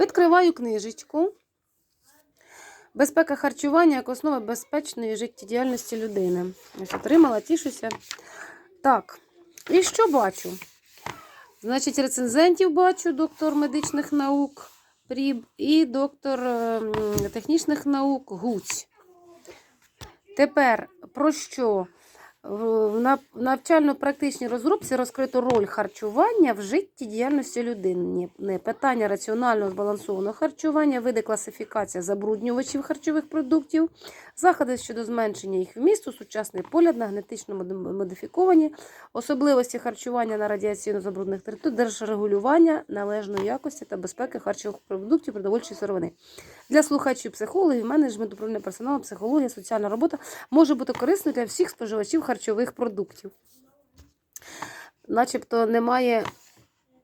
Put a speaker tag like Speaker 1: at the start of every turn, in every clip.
Speaker 1: Відкриваю книжечку. Безпека харчування як основа безпечної життєдіяльності людини. Ось отримала, тішуся. Так, і що бачу? Значить, рецензентів бачу, доктор медичних наук Пріб і доктор ем, технічних наук Гуць. Тепер про що? В в нав- в навчально-практичній розробці розкрито роль харчування в житті діяльності людини. Питання раціонального збалансованого харчування, види класифікація забруднювачів харчових продуктів, заходи щодо зменшення їх вмісту, сучасний погляд на генетично модифіковані, особливості харчування на радіаційно забруднених територіях, держрегулювання належної якості та безпеки харчових продуктів продовольчої сировини. Для слухачів психологів, менеджменту, управління персоналом, психологія, соціальна робота може бути корисною для всіх споживачів харчових продуктів. Начебто немає,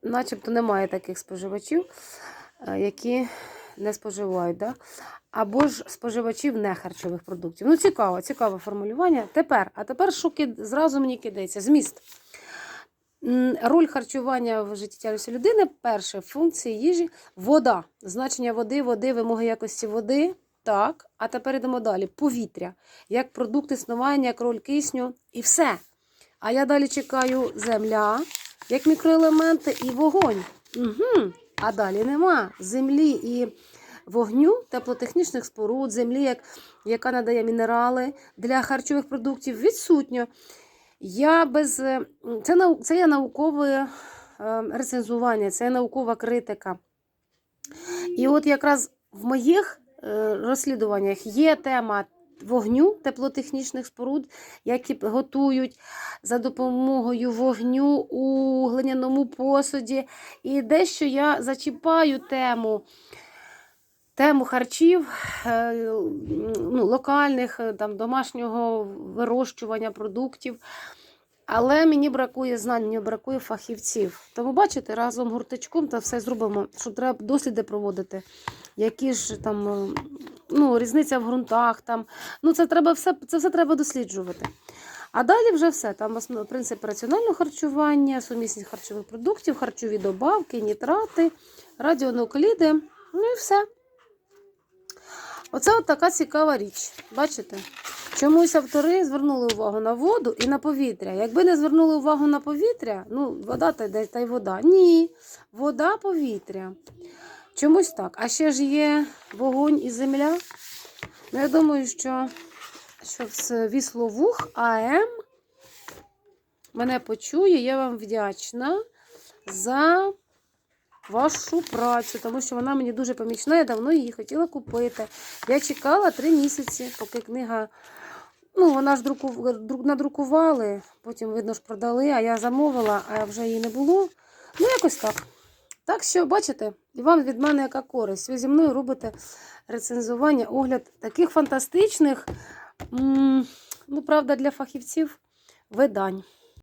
Speaker 1: начебто немає таких споживачів, е, які не споживають. Да? Або ж споживачів не харчових продуктів. Ну, цікаво, цікаве формулювання. Тепер, а тепер що кид- зразу мені кидається? Зміст. Роль харчування в життєдіяльності людини перше функції їжі вода. Значення води, води, вимоги якості води. Так, а тепер йдемо далі. Повітря, як продукт існування, як роль кисню і все. А я далі чекаю земля, як мікроелементи і вогонь. Угу. А далі нема землі і вогню, теплотехнічних споруд, землі, як, яка надає мінерали для харчових продуктів, відсутньо. Я без е, це нау- це є наукове е, рецензування, це є наукова критика. І от якраз в моїх розслідуваннях є тема вогню теплотехнічних споруд, які готують за допомогою вогню у глиняному посуді. І дещо я зачіпаю тему. Тему харчів е, ну, локальних, е, там, домашнього вирощування продуктів. Але мені бракує знань, мені бракує фахівців. Тому, бачите, разом гурточком та все зробимо, що треба досліди проводити. Які ж там е, ну, різниця в ґрунтах, там. Ну, це треба все, це все треба досліджувати. А далі вже все. Там принцип раціонального харчування, сумісність харчових продуктів, харчові добавки, нітрати, радіонукліди. Ну і все. Оце от така цікава річ. Бачите? Чомусь автори звернули увагу на воду і на повітря. Якби не звернули увагу на повітря, ну, вода та, й- та й вода. Ні, вода, повітря. Чомусь так. А ще ж є вогонь і земля. Ну, я думаю, що, що з вісловух АМ мене почує. Я вам вдячна за вашу працю, тому що вона мені дуже помічна. Я давно її хотіла купити. Я чекала три місяці, поки книга. Ну, вона ж друку... дру- надрукували, потім, видно, ж продали, а я замовила, а вже її не було. Ну, якось так. Так що, бачите, і вам від мене яка користь. Ви зі мною робите рецензування, огляд таких фантастичних, ну, правда, для фахівців видань.